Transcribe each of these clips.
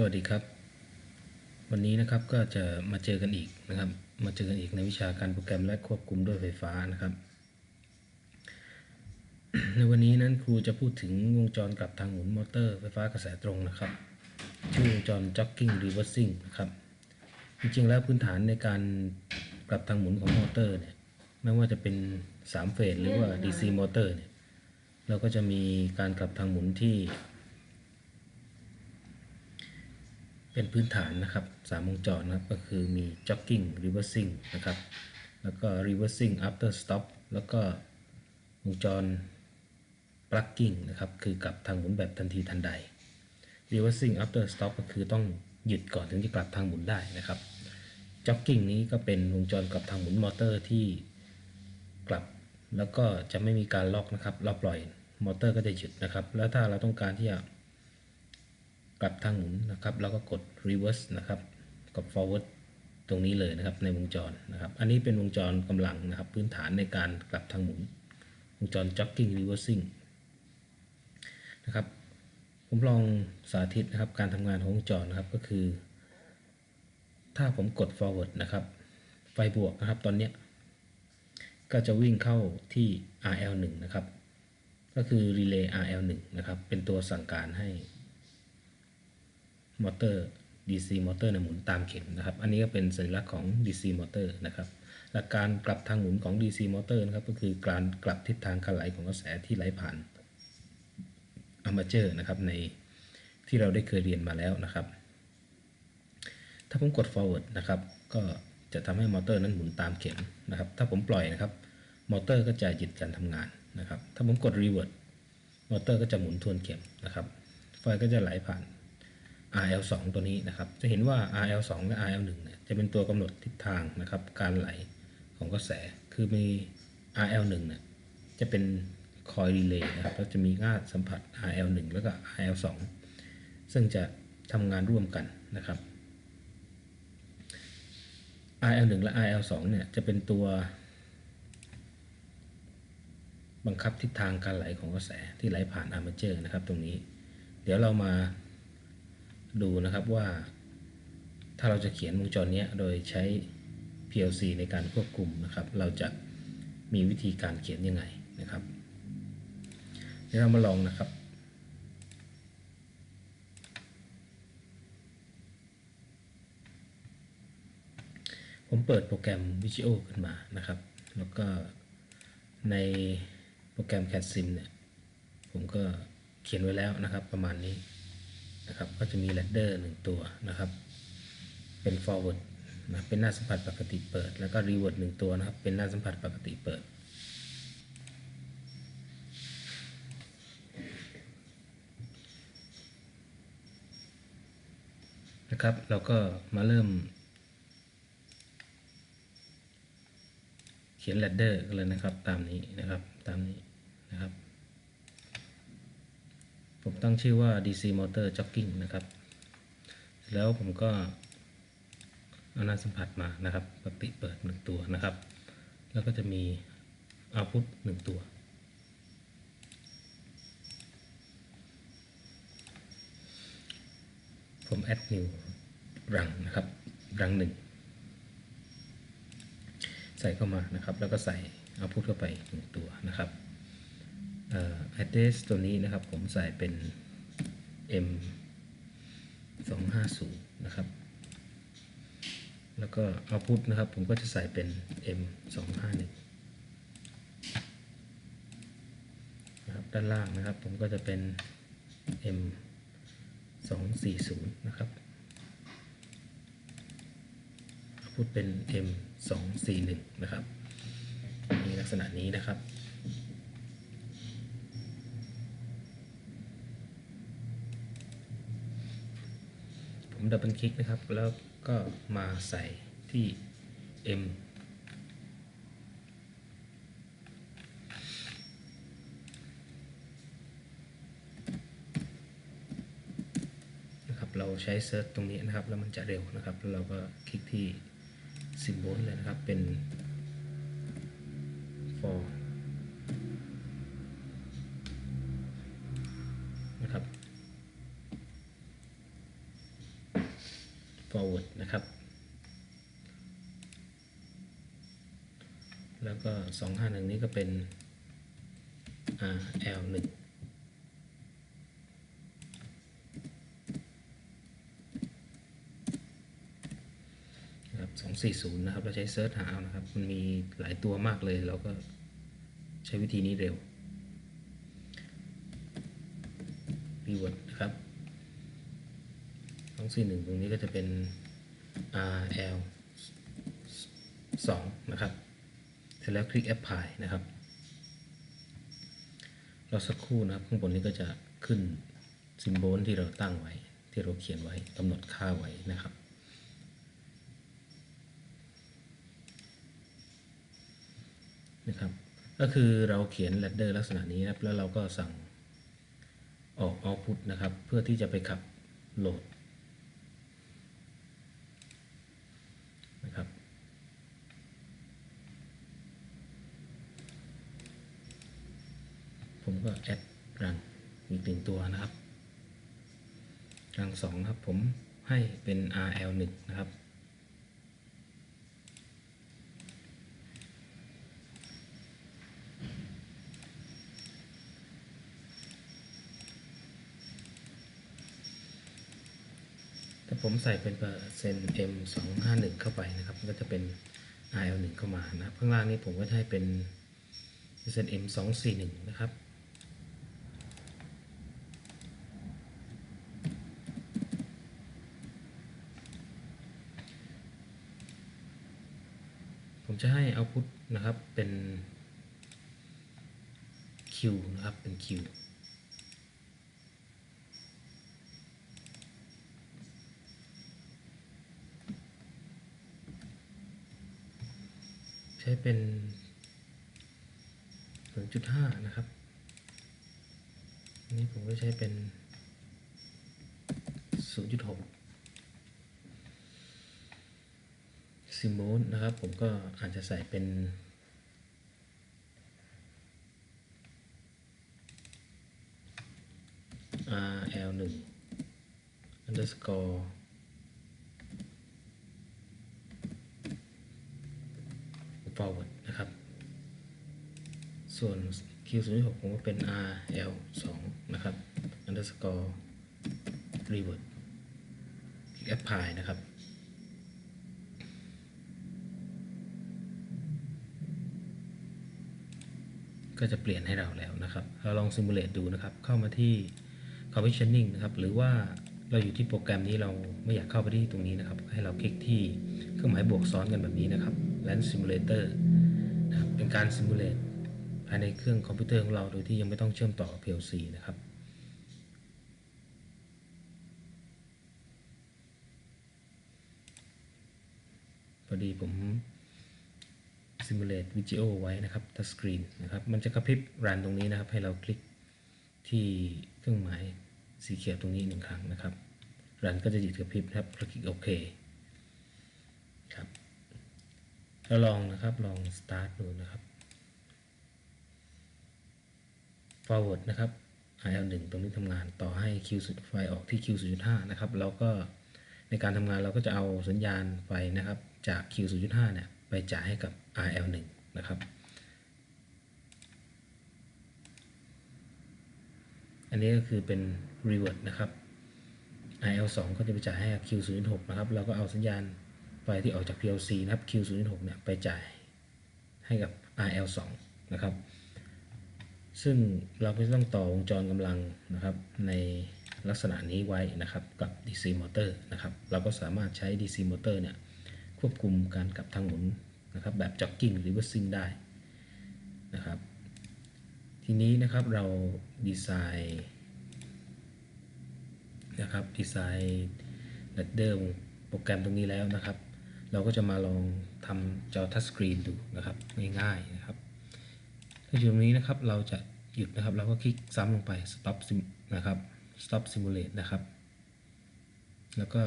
สวัสดีครับ วันนี้นะครับก็จะมาเจอกันอีกนะครับ มาเจอกันอีกในวิชาการโปรแกรมและควบคุมด้วยไฟฟ้านะครับ ในวันนี้นั้นครูจะพูดถึงวงจรกลับทางหมุนมอเตอร์ไฟฟ้ากระแสตรงนะครับชื่อวงจร jogging reversing นะครับ จริงๆแล้วพื้นฐานในการกลับทางหมุนของมอเตอร์เนี่ยไม่ว่าจะเป็น3เฟสหรือว่า DC มอเตอร์เนี่ยเราก็จะมีการกลับทางหมุนที่ เป็นพื้นฐานนะครับสามวงจรนะครับก็คือมี jogging reversing นะครับ แล้วก็ reversing after stop แล้วก็วงจร plugging นะครับ คือกลับทางหมุนแบบทันทีทันใด reversing after stop ก็คือต้องหยุดก่อนถึงจะกลับทางหมุนได้นะครับ jogging นี้ก็เป็นวงจรกลับทางหมุนมอเตอร์ที่กลับ แล้วก็จะไม่มีการล็อกนะครับเราปล่อยมอเตอร์ก็จะหยุดนะครับ แล้วถ้าเราต้องการที่จะ กลับทางหมุนนะครับเราก็กด reverse นะครับกด forward ตรงนี้เลยนะครับในวงจรนะครับ อันนี้เป็นวงจรกำลังนะครับ พื้นฐานในการกลับทางหมุน วงจร jogging reversing นะครับ ผมลองสาธิตนะครับการทำงานของวงจรนะครับก็คือ ถ้าผมกด forward นะครับ ไฟบวกนะครับตอนนี้ก็จะวิ่งเข้าที่ RL1 นะครับ ก็คือ relay RL1 นะครับ เป็นตัวสั่งการให้ มอเตอร์ DC มอเตอร์เนี่ยหมุนตามเข็มนะครับ อันนี้ก็เป็นสัญลักษณ์ของ DC มอเตอร์นะครับ หลักการกลับทางหมุนของ DC มอเตอร์นะครับ ก็คือการกลับทิศทางการไหลของกระแสที่ไหลผ่านอาร์มาเจอร์นะครับในที่เราได้เคยเรียนมาแล้วนะครับ ถ้าผมกด forward นะครับ ก็จะทำให้มอเตอร์นั้นหมุนตามเข็มนะครับ ถ้าผมปล่อยนะครับ มอเตอร์ก็จะหยุดการทำงานนะครับ ถ้าผมกด reverse มอเตอร์ก็จะหมุนทวนเข็มนะครับ ไฟก็จะไหลผ่าน RL2 ตัวนี้นะครับ จะเห็นว่า RL2 และ RL1 เนี่ยจะเป็นตัวกำหนดทิศทางนะครับ การไหลของกระแส คือมี RL1 เนี่ยจะเป็นคอยรีเลย์นะครับ แล้วจะมีง่าสัมผัส RL1 แล้วก็ RL2 ซึ่งจะทำงานร่วมกันนะครับ RL1 และ RL2 เนี่ยจะเป็นตัว บังคับทิศทางการไหลของกระแสที่ไหลผ่านอาร์มเจอร์นะครับตรงนี้ เดี๋ยวเรามา ดูนะครับว่า ถ้าเราจะเขียนวงจรนี้โดยใช้ PLC ในการควบคุมนะครับ เราจะมีวิธีการเขียนยังไงนะครับเดี๋ยวเรามาลองนะครับ ผมเปิดโปรแกรม Visual ขึ้นมานะครับ แล้วก็ในโปรแกรม CAD-SIM เนี่ย ผมก็เขียนไว้แล้วนะครับประมาณนี้ นะครับก็จะมี ladder หนึ่งตัวนะครับ เป็น forward นะเป็นหน้าสัมผัสปกติเปิด แล้วก็ reward หนึ่งตัวนะครับ เป็นหน้าสัมผัสปกติเปิดนะครับ เราก็มาเริ่ม เขียน ladder กันเลยนะครับตามนี้นะครับตามนี้นะครับ ตั้งชื่อว่า DC motor jogging นะครับ แล้วผมก็เอาหน้าสัมผัสมานะครับปกติเปิดหนึ่งตัวนะครับ แล้วก็จะมี output หนึ่งตัว ผม add new รังนะครับ รังหนึ่ง ใส่เข้ามานะครับ แล้วก็ใส่ output เข้าไปหนึ่งตัวนะครับ address ตัวนี้นะครับผมใส่เป็น m 250นะครับ แล้วก็ output นะครับผมก็จะใส่เป็น m 251นะครับด้านล่างนะครับผมก็จะเป็น m 240นะครับ output เป็น m 241นะครับ มีลักษณะนี้นะครับ ผม ดับเบิลคลิกนะครับ แล้วก็มาใส่ที่ M นะครับเราใช้เซิร์ชตรงนี้นะครับ แล้วมันจะเร็วนะครับ แล้วเราก็คลิกที่ซิมโบลเลยนะครับ เป็น for นะครับ forward นะครับ แล้วก็ 251 นี้ก็เป็น L1 นะครับ240 นะครับ เราใช้เซิร์ชหาเอานะครับ มันมีหลายตัวมากเลย เราก็ใช้วิธีนี้เร็ว reword นะครับ241 ตรงนี้ก็จะเป็น RL 2 นะครับ ร็จแล้วคลิก apply นะครับเราสักครู่นะครับ ข้างบนนี้ก็จะขึ้นซิมโบลที่เราตั้งไว้ ที่เราเขียนไว้กำหนดค่าไว้นะครับ นะครับ ก็คือเราเขียน ladder ลักษณะนี้นะครับ แล้วเราก็สั่งออก output นะครับ เพื่อที่จะไปขับโหลดนะครับ ก็แอดรังอีกหนึ่งตัวนะครับ รังสองครับผมให้เป็น RL1 นะครับ ถ้าผมใส่เป็นเปอร์เซ็นต์ M 2 5 1เข้าไปนะครับ ก็จะเป็น RL 1เข้ามานะครับ ข้างล่างนี้ผมก็จะให้เป็นเปอร์เซ็นต์ M 2 4 1นะครับ จะให้ output นะครับเป็น Q นะครับเป็น Q ใช้เป็น 0.5 นะครับอันนี้ผมก็ใช้เป็น 0.6 ซิมโบลนะครับ ผมก็อาจจะใส่เป็น RL1 underscore forward นะครับ ส่วน Q06 ผมก็เป็น RL2 นะครับ underscore reward apply นะครับ ก็จะเปลี่ยนให้เราแล้วนะครับ เราลองซิมูเลตดูนะครับ เข้ามาที่ commissioning นะครับ หรือว่าเราอยู่ที่โปรแกรมนี้เราไม่อยากเข้าไปที่ตรงนี้นะครับ ให้เราคลิกที่เครื่องหมายบวกซ้อนกันแบบนี้นะครับ Land Simulator นะครับเป็นการซิมูเลตภายในเครื่องคอมพิวเตอร์ของเราโดยที่ยังไม่ต้องเชื่อมต่อ PLC นะครับพอดีผม Simulate Video ไว้นะครับ touch screen นะครับ มันจะกระพริบรันตรงนี้นะครับ ให้เราคลิกที่เครื่องหมายสีเขียวตรงนี้หนึ่งครั้งนะครับ รันก็จะหยุดกระพริบนะครับ คลิกโอเคครับเราลองนะครับ ลอง start ดูนะครับ forward นะครับ IL1 ตรงนี้ทำงานต่อให้ Q ไฟออกที่ Q 0.5นะครับ เราก็ในการทำงานเราก็จะเอาสัญญาณไฟนะครับ จาก Q 0.5เนี่ย ไปจ่ายให้กับ RL1 นะครับ อันนี้ก็คือเป็น reward นะครับ IL2 ก็จะไปจ่ายให้กับ Q 0.6 นะครับ เราก็เอาสัญญาณไฟที่ออกจาก PLC นะครับ Q 0.6 เนี่ยไปจ่ายให้กับ RL2 นะครับ ซึ่งเราก็จะต้องต่อวงจรกำลังนะครับในลักษณะนี้ไว้นะครับกับ DC motor นะครับ เราก็สามารถใช้ DC motor เนี่ย ควบคุมการกลับทางหมุนนะครับแบบ jogging หรือว่า swing ได้นะครับ ทีนี้นะครับเราดีไซน์นะครับดีไซน์ ladder โปรแกรมตรงนี้แล้วนะครับ เราก็จะมาลองทำจอทัชสกรีนดูนะครับง่ายๆนะครับถ้าอยู่ตรงนี้นะครับเราจะหยุดนะครับเราก็คลิกซ้ำลงไป stop นะครับ stop simulate นะครับ แล้วก็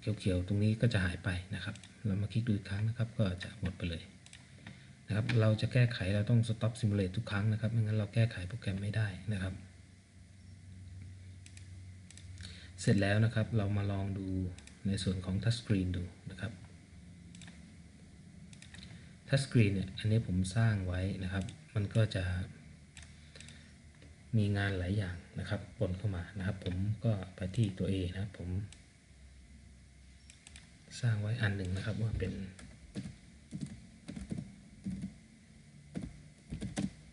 เขียวๆตรงนี้ก็จะหายไปนะครับ เรามาคลิกดูอีกครั้งนะครับ ก็จะหมดไปเลยนะครับ เราจะแก้ไขเราต้อง stop simulate ทุกครั้งนะครับ ไม่งั้นเราแก้ไขโปรแกรมไม่ได้นะครับ เสร็จแล้วนะครับ เรามาลองดูในส่วนของทัชสกรีนดูนะครับทัชสกรีนเนี่ย อันนี้ผมสร้างไว้นะครับ มันก็จะมีงานหลายอย่างนะครับปนเข้ามานะครับ ผมก็ไปที่ตัว A นะผม สร้างไว้อันหนึ่งนะครับว่าเป็น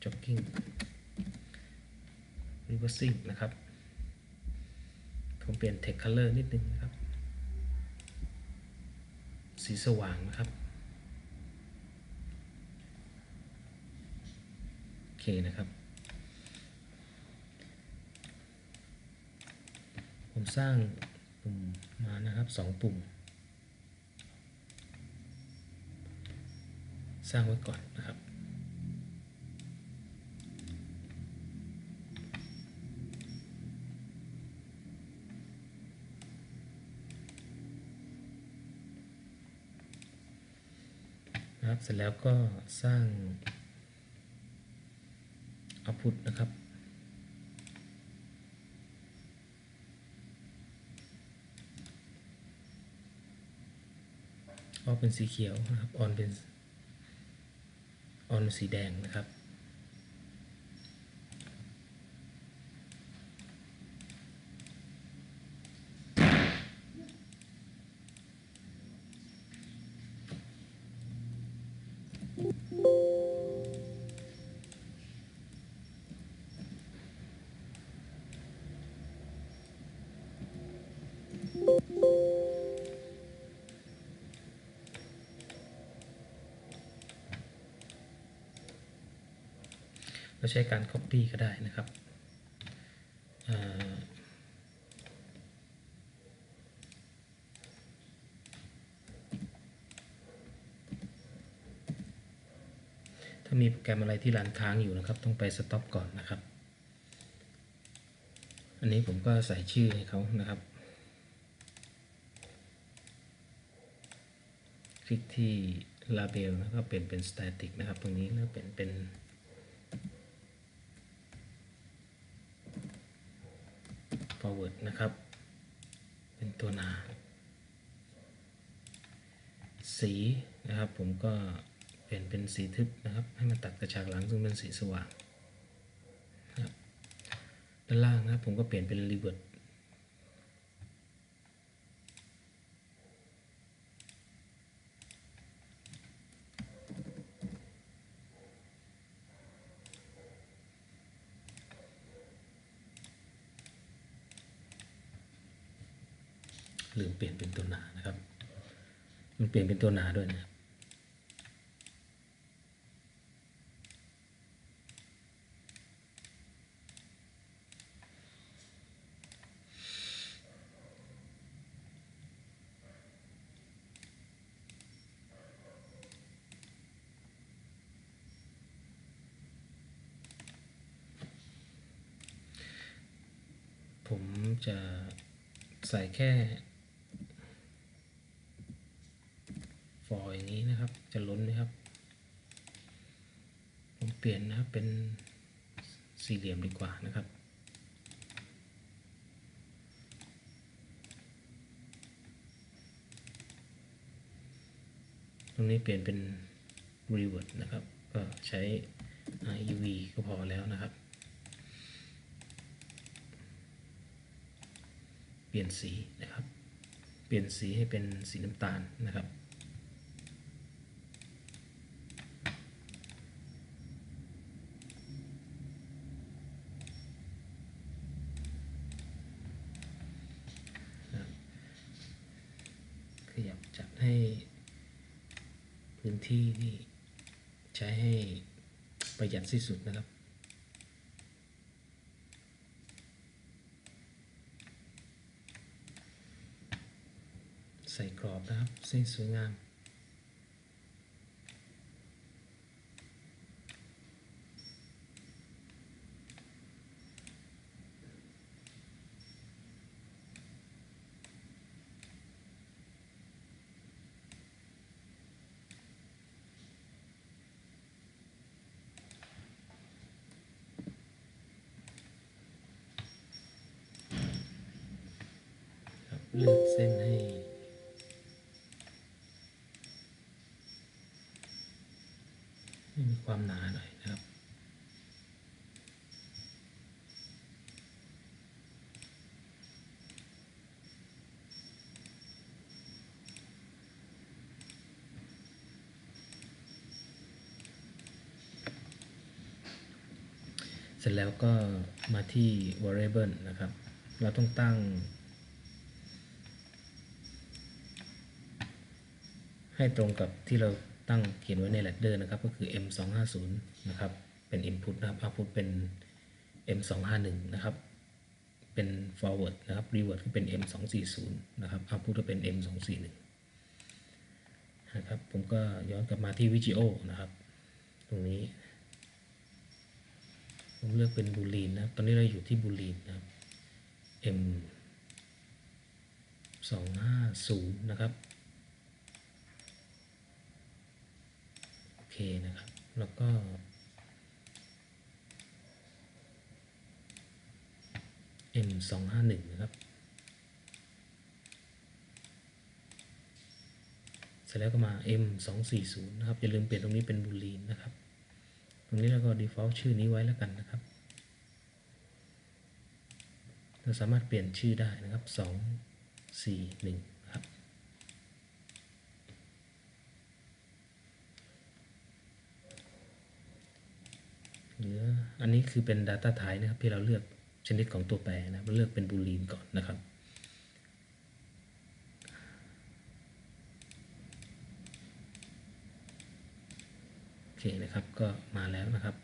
jogging reversing นะครับ ผมเปลี่ยน text color นิดนึงนะครับ สีสว่างนะครับ โอเคนะครับ ผมสร้างปุ่มมานะครับสองปุ่ม ร้างไว้ก่อนนะครับนะครับเสร็จแล้วก็สร้าง output นะครับออกเป็นสีเขียวนะครับออนเป็น ออนสีแดงนะครับ เราใช้การ Copy ก็ได้นะครับถ้ามีโปรแกรมอะไรที่รันค้างอยู่นะครับ ต้องไปสต็อปก่อนนะครับ อันนี้ผมก็ใส่ชื่อให้เขานะครับ คลิกที่ label แล้วก็เปลี่ยนเป็น static นะครับ ตรงนี้แล้วเปลี่ยนเป็น forward น นะครับ เป็นตัวหนา สีนะครับ ผมก็เปลี่ยนเป็นสีทึบนะครับ ให้มันตัดกระฉากหลังซึ่งเป็นสีสว่างนะครับด้านล่างนะครับผมก็เปลี่ยนเป็นรีเวิร์ดเปลี่ยนเป็นตัวหนานะครับ มันเปลี่ยนเป็นตัวหนาด้วยนะครับผมจะใส่แค่ ฟอยอย่างนี้นะครับ จะล้นไหมครับ ผมเปลี่ยนนะครับเป็นสี่เหลี่ยมดีกว่านะครับตรงนี้เปลี่ยนเป็น revert นะครับ ก็ใช้ REV ก็พอแล้วนะครับ เปลี่ยนสีนะครับ เปลี่ยนสีให้เป็นสีน้ำตาลนะครับ ขยับจัดให้พื้น ที่นี่ใช้ให้ประหยัดที่สุดนะครับ ใส่กรอบนะครับเส้นสวยงาม โเลือกเส้นให้ให้มีความหนาหน่อยนะครับ เสร็จแล้วก็มาที่ variable นะครับ เราต้องตั้ง ให้ตรงกับที่เราตั้งเขียนไว้ใน ladder นะครับ ก็คือ m 2 5 0นะครับ เป็น input นะครับ output เป็น m 2 5 1นะครับ เป็น forward นะครับ reward ก็เป็น m 2 4 0นะครับ output ก็เป็น m 2 4 1นะครับ ผมก็ย้อนกลับมาที่ VGO นะครับ ตรงนี้ ผมเลือกเป็นบูลีนนะครับ ตอนนี้เราอยู่ที่บูลีนนะครับ m 2 5 0นะครับ โอ เคนะครับ แล้วก็ m 2 5 1นะครับ เสร็จแล้วก็มา m 2 4 0นะครับ อย่าลืมเปลี่ยนตรงนี้เป็นบูลีนนะครับ ตรงนี้เราก็ default ชื่อนี้ไว้แล้วกันนะครับ เราสามารถเปลี่ยนชื่อได้นะครับ2 4 1นะครับ เหลื อันนี้คือเป็น Data Type นะครับที่เราเลือกชนิดของตัวแปรนะเราเลือกเป็นบูลีนก่อนนะครับ โอเคนะครับ ก็มาแล้วนะครับ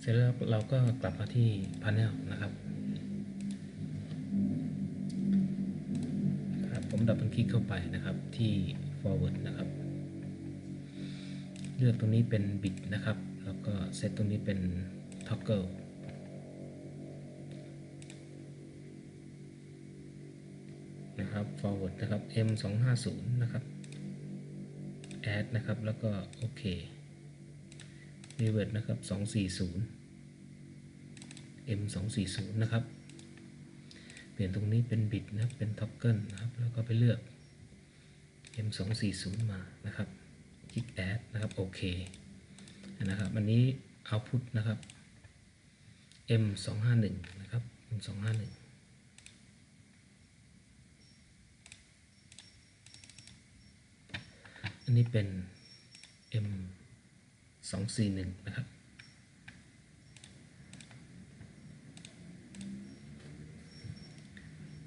เสร็จแล้วเราก็กลับมาที่ Panel นะครับครับผมดับเบิลคลิกเข้าไปนะครับที่ forward นะครับ เลือกตรงนี้เป็น bit นะครับ แล้วก็เซตตรงนี้เป็น toggle นะครับ forward นะครับ m 2 5 0นะครับ add นะครับ แล้วก็โอเค revert นะครับ 240 m 240นะครับ เปลี่ยนตรงนี้เป็น bit นะเป็น toggle นะครับ แล้วก็ไปเลือก m 240มานะครับ คลิก add นะครับโอเคนะครับอันนี้ output นะครับ m 251นะครับ m 251อันนี้เป็น M 2 4 1นะครับ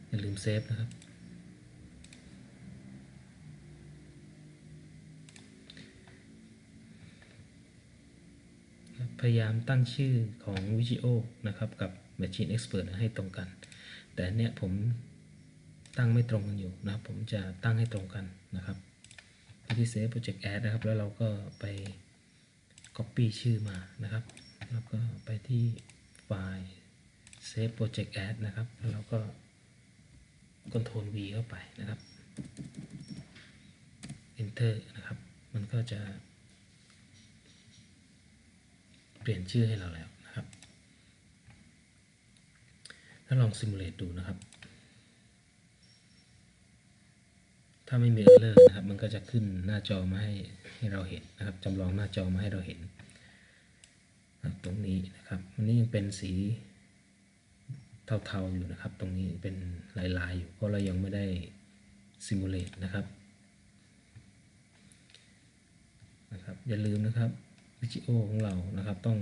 อย่าลืมเซฟนะครับ พ ยายามตั้งชื่อของ Vigio นะครับกับ Machine Expert ให้ตรงกัน แต่เนี้ยผมตั้งไม่ตรงกันอยู่นะครับ ผมจะตั้งให้ตรงกันนะครับไปที่ Save Project Add นะครับ แล้วเราก็ไป Copy ชื่อมานะครับ แล้วก็ไปที่ไฟล์ Save Project Add นะครับ แล้วเราก็ Ctrl V เข้าไปนะครับ Enter นะครับ มันก็จะ ปลี่ยนชื่อให้เราแล้วนะครับ ถ้าลอง Simulate ดูนะครับ ถ้าไม่มี error นะครับ มันก็จะขึ้นหน้าจอมาให้ให้เราเห็นนะครับจำลองหน้าจอมาให้เราเห็นนะครับตรงนี้นะครับอันนี้ยังเป็นสีเทาๆอยู่นะครับ ตรงนี้เป็นลายๆอยู่เพราะเรายังไม่ได้ simulate นะครับนะครับ อย่าลืมนะครับ วิดีโอของเรานะครับต้อง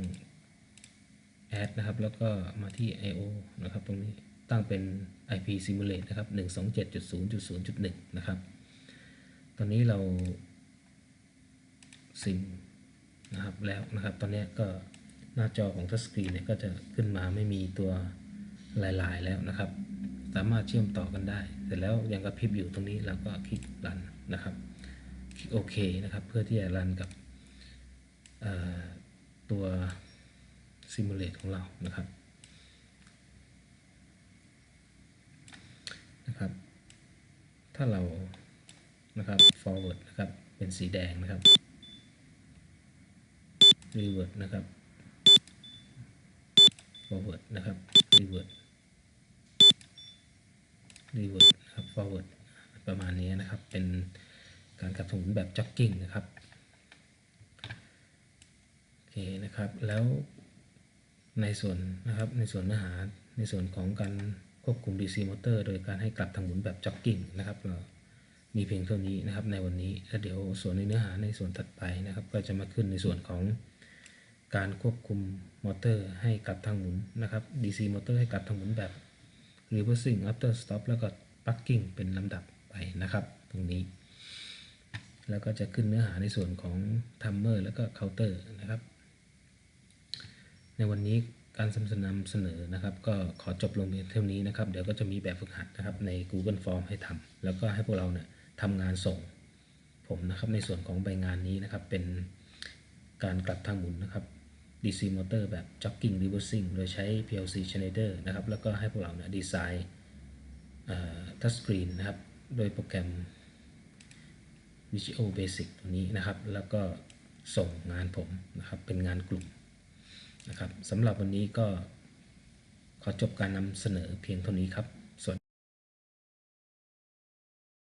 add นะครับแล้วก็มาที่ I/O นะครับตรงนี้ตั้งเป็น IP simulate นะครับ127.0.0.1 นะครับ ตอนนี้เราซิมนะครับแล้วนะครับ ตอนนี้ก็หน้าจอของทัชสกรีนเนี่ยก็จะขึ้นมาไม่มีตัวลายๆแล้วนะครับ สามารถเชื่อมต่อกันได้ เสร็จแล้วยังกระพริบอยู่ตรงนี้เราก็คลิกรันนะครับ คลิกโอเคนะครับ เพื่อที่จะรันกับ ตัว Simulate ของเรานะครับนะครับ ถ้าเรานะครับ forward นะครับ เป็นสีแดงนะครับ revert นะครับ forward นะครับ revert revert นะครับ forward ประมาณนี้นะครับ เป็นการกลับถนนแบบ jogging นะครับ โอเค นะครับ แล้วในส่วนนะครับในส่วนเนื้อหาในส่วนของการควบคุม DC motor โดยการให้กลับทางหมุนแบบ jogging นะครับเรามีเพียงเท่านี้นะครับในวันนี้แล้วเดี๋ยวส่วนในเนื้อหาในส่วนถัดไปนะครับ ก็จะมาขึ้นในส่วนของการควบคุมมอเตอร์ให้กลับทางหมุนนะครับ DC มอเตอร์ให้กลับทางหมุนแบบ reversing after stop แล้วก็ parking เป็นลำดับไปนะครับ ตรงนี้ แล้วก็จะขึ้นเนื้อหาในส่วนของ timer แล้วก็ counter นะครับ ในวันนี้การนำเสนอนะครับ ก็ขอจบลงเพียงเท่านี้นะครับ เดี๋ยวก็จะมีแบบฝึกหัดนะครับใน Google Form ให้ทำแล้วก็ให้พวกเราเนี่ยทำงานส่งผมนะครับในส่วนของใบงานนี้นะครับ เป็นการกลับทางหมุนนะครับ DC motor แบบ jogging reversing โดยใช้ PLC Schneider นะครับ แล้วก็ให้พวกเราเนี่ยดีไซน์ทัชสกรีนนะครับ โดยโปรแกรม Visual Basic ตัวนี้นะครับ แล้วก็ส่งงานผมนะครับ เป็นงานกลุ่ม นะครับสำหรับวันนี้ก็ขอจบการนำเสนอเพียงเท่านี้ครับ